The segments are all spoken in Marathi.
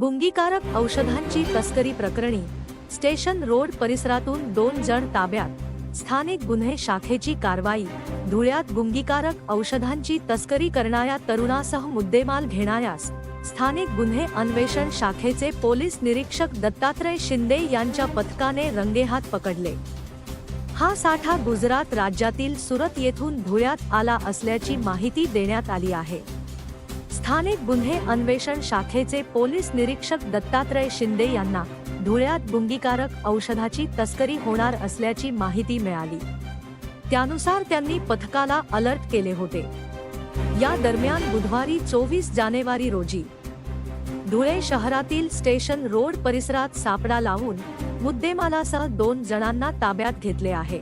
गुंगीकारक औषधांची तस्करी प्रकरणी स्टेशन रोड परिसरातून दोन जण ताब्यात. स्थानिक गुन्हे शाखेची कारवाई धुळ्यात गुंगीकारक औषधांची तस्करी करणाऱ्या तरुणासह मुद्देमाल घेणाऱ्यास स्थानिक गुन्हे अन्वेषण शाखेचे पोलीस निरीक्षक दत्तात्रय शिंदे यांच्या पथकाने रंगेहात पकडले. हा साठा गुजरात राज्यातील सुरत येथून धुळ्यात आला असल्याची माहिती देण्यात आली आहे. स्थानिक गुन्हे अन्वेषण शाखेचे पोलीस निरीक्षक दत्तात्रय शिंदे यांना धुळ्यात गुंगीकारक औषधाची तस्करी होणार असल्याची माहिती मिळाली. त्यानुसार त्यांनी पथकाला अलर्ट केले होते. या दरम्यान बुधवारी चोवीस जानेवारी रोजी धुळे शहरातील स्टेशन रोड परिसरात सापडा लावून मुद्देमालासह दोन जणांना ताब्यात घेतले आहे.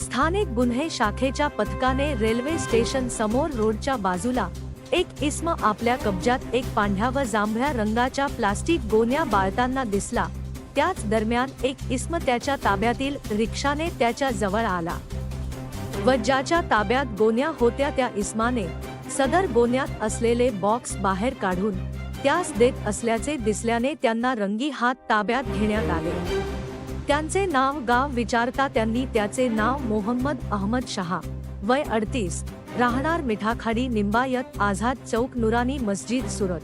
स्थानिक गुन्हे शाखेच्या पथकाने रेल्वे स्टेशन समोर रोडच्या बाजूला एक इस्म आपल्या कब्जात एक पांढऱ्या व जांभळ्या रंगाच्या प्लास्टिक गोण्या बाळताना दिसला. त्याच दरम्यान एक इस्म त्याच्या ताब्यातील रिक्षाने त्याच्याजवळ आला. व ज्याच्या ताब्यात गोण्या होत्या त्या इस्माने सदर गोण्यात असलेले बॉक्स बाहेर काढून त्यास देत असल्याचे दिसल्याने त्यांना रंगी हात ताब्यात घेण्यात आले. त्यांचे नाव गाव विचारता त्यांनी त्याचे नाव मोहम्मद अहमद शहा. वय अडतीस राहणार मिठाखाडी निंबायत आझाद चौक नुरानी मस्जिद सुरत.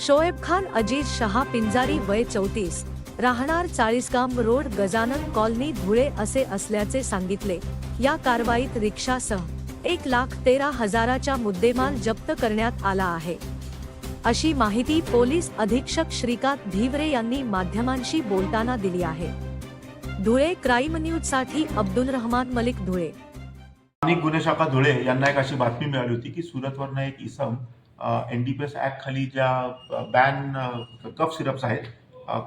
शोएब खान अजीज शहा पिंजारी वय चौतीस राहणार चाळीसगाम रोड गजानन कॉलनी धुळे असे असल्याचे सांगितले. या कारवाईत रिक्षासह एक लाख तेरा हजाराचा मुद्देमाल जप्त करण्यात आला आहे. अशी माहिती पोलीस अधीक्षक श्रीकांत धिवरे यांनी माध्यमांशी बोलताना दिली आहे. धुळे क्राईम न्यूजसाठी अब्दुल रहमान मलिक धुळे. स्थानिक गुन्हे शाखा धुळे यांना एक अशी बातमी मिळाली होती की सुरतवरनं एक इसम N D P S act खाली ज्या बॅन कफ सिरप्स आहेत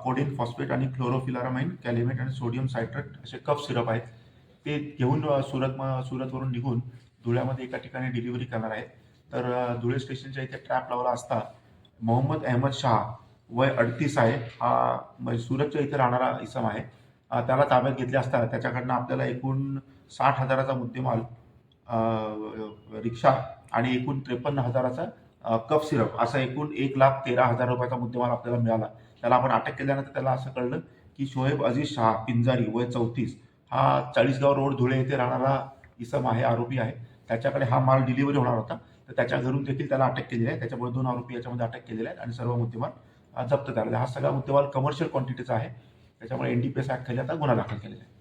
कोडिन फॉस्फेट आणि क्लोरोफिलारामाइन कॅलिमेट आणि सोडियम सायट्रेट असे कफ सिरप आहेत ते घेऊन सुरत सुरतवरून निघून धुळ्यामध्ये एका ठिकाणी डिलिव्हरी करणार आहेत. तर धुळे स्टेशनच्या इथे ट्रॅप लावला असता मोहम्मद अहमद शहा वय अडतीस आहे. हा सुरतच्या इथे राहणारा इसम आहे. त्याला ताब्यात घेतले असता त्याच्याकडनं आपल्याला एकूण साठ हजाराचा मुद्देमाल रिक्षा आणि एकूण त्रेपन्न हजाराचा कप कफ सिरप असा एकूण एक लाख तेरा हजार रुपयाचा मुद्देमाल आपल्याला मिळाला. त्याला आपण अटक केल्यानंतर त्याला असं कळलं की शोएब अजीज शहा पिंजारी वय चौतीस हा चाळीसगाव रोड धुळे येथे राहणारा इसम आहे आरोपी आहे. त्याच्याकडे हा माल डिलिव्हरी होणार होता. तर त्याच्या घरून देखील त्याला अटक केलेली आहे. त्याच्यामुळे दोन आरोपी याच्यामध्ये अटक केलेले आहेत आणि सर्व मुद्देमाल जप्त झालेला आहे. हा सगळा मुद्देमाल कमर्शियल क्वांटिटीचा आहे. त्याच्यामुळे N D P S act खाली आता गुन्हा दाखल केलेला आहे.